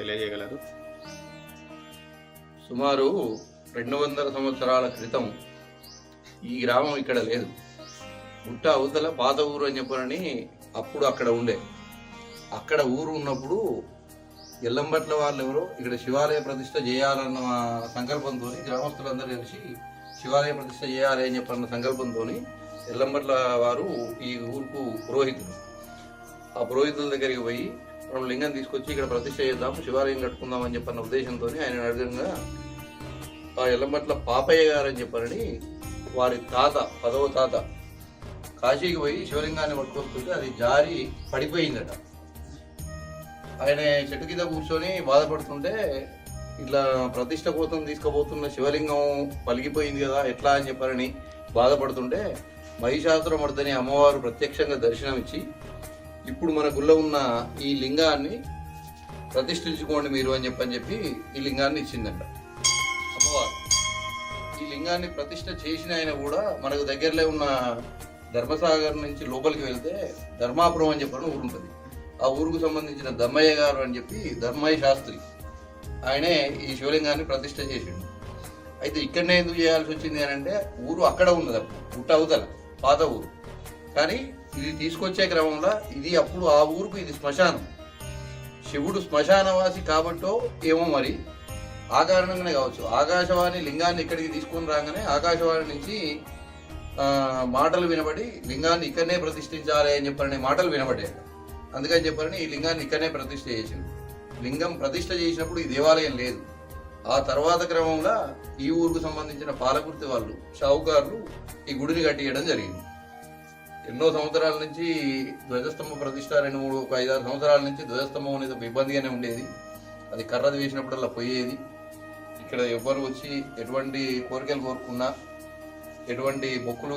తెలియజేయగలరు. సుమారు రెండు వందల సంవత్సరాల క్రితం ఈ గ్రామం ఇక్కడ లేదు. గుట్ట అవతల పాత ఊరు అని చెప్పనని అప్పుడు అక్కడ ఉండే. అక్కడ ఊరు ఉన్నప్పుడు ఎల్లంబట్ల వాళ్ళు ఎవరో ఇక్కడ శివాలయ ప్రతిష్ట చేయాలన్న సంకల్పంతో గ్రామస్తులందరూ కలిసి శివాలయ ప్రతిష్ట చేయాలి అని చెప్పన్న సంకల్పంతో ఎల్లంబట్ల వారు ఈ ఊరుకు పురోహితులు. ఆ పురోహితుల దగ్గరికి పోయి మనం లింగం తీసుకొచ్చి ఇక్కడ ప్రతిష్ట చేద్దాం శివాలయం కట్టుకుందాం అని చెప్పన్న ఉద్దేశంతో ఆయన అడగంగా ఆ ఎల్లంబట్ల పాపయ్య గారు అని చెప్పారని వారి తాత పదవ తాత కాశీకి పోయి శివలింగాన్ని పట్టుకొస్తుంటే అది జారి పడిపోయిందట. ఆయన చెట్టు కింద కూర్చొని బాధపడుతుంటే ఇట్లా ప్రతిష్ట కోసం తీసుకుపోతున్న శివలింగం పలిగిపోయింది కదా ఎట్లా అని చెప్పారని బాధపడుతుంటే మహిషాసురమర్దని అమ్మవారు ప్రత్యక్షంగా దర్శనమిచ్చి ఇప్పుడు మన గుళ్ళో ఉన్న ఈ లింగాన్ని ప్రతిష్ఠించుకోండి మీరు అని చెప్పని చెప్పి ఈ లింగాన్ని ఇచ్చిందంట. అమ్మవారు. ఈ లింగాన్ని ప్రతిష్ఠ చేసిన ఆయన కూడా మనకు దగ్గరలో ఉన్న ధర్మసాగర్ నుంచి లోపలికి వెళ్తే ధర్మాపురం అని చెప్పని ఊరు ఉంటుంది. ఆ ఊరుకు సంబంధించిన ధర్మయ్య గారు అని చెప్పి ధర్మయ్య శాస్త్రి ఆయనే ఈ శివలింగాన్ని ప్రతిష్ఠ చేసిండు. అయితే ఇక్కడనే ఎందుకు చేయాల్సి వచ్చింది అని అంటే ఊరు అక్కడ ఉన్నది అప్పుడు గుట్ట పాత ఊరు. కానీ ఇది తీసుకొచ్చే క్రమంలో ఇది అప్పుడు ఆ ఊరుకు ఇది శ్మశానం. శివుడు శ్మశానవాసి కాబట్టో ఏమో మరి? ఆ కారణంగానే కావచ్చు. ఆకాశవాణి లింగాన్ని ఇక్కడికి తీసుకొని రాగానే ఆకాశవాణి నుంచి మాటలు వినబడి లింగాన్ని ఇక్కడనే ప్రతిష్ఠించాలి అని చెప్పారని మాటలు వినబడ్డాయి అందుకని చెప్పారని ఈ లింగాన్ని ఇక్కడనే ప్రతిష్ఠ చేసింది. లింగం ప్రతిష్ఠ చేసినప్పుడు ఈ దేవాలయం లేదు. ఆ తర్వాత క్రమంలో ఈ ఊరుకు సంబంధించిన పాలకుర్తి వాళ్ళు షావుకారులు ఈ గుడిని కట్టియడం జరిగింది. ఎన్నో సంవత్సరాల నుంచి ధ్వజస్తంభ ప్రతిష్ట రెండు మూడు ఒక ఐదారు సంవత్సరాల నుంచి ధ్వజస్తంభం అనేది ఒక ఇబ్బందిగానే ఉండేది. అది కర్రది వేసినప్పుడల్లా పోయేది. ఇక్కడ ఎవరు వచ్చి ఎటువంటి కోరికలు కోరుకున్నా ఎటువంటి మొక్కులు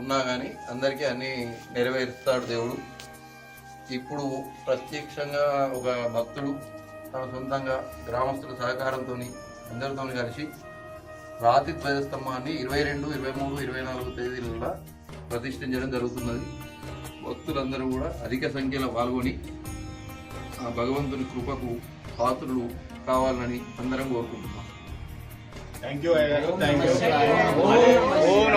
ఉన్నా కానీ అందరికీ అన్నీ నెరవేరుస్తాడు దేవుడు. ఇప్పుడు ప్రత్యక్షంగా ఒక భక్తుడు తన సొంతంగా గ్రామస్తుల సహకారంతో అందరితో కలిసి రాతి ధ్వజస్తంభాన్ని ఇరవై రెండు ఇరవై మూడు ఇరవై నాలుగు తేదీలలో ప్రతిష్ఠించడం జరుగుతున్నది. భక్తులందరూ కూడా అధిక సంఖ్యలో పాల్గొని ఆ భగవంతుని కృపకు పాత్రులు కావాలని అందరం కోరుకుంటున్నాం. Thank you Om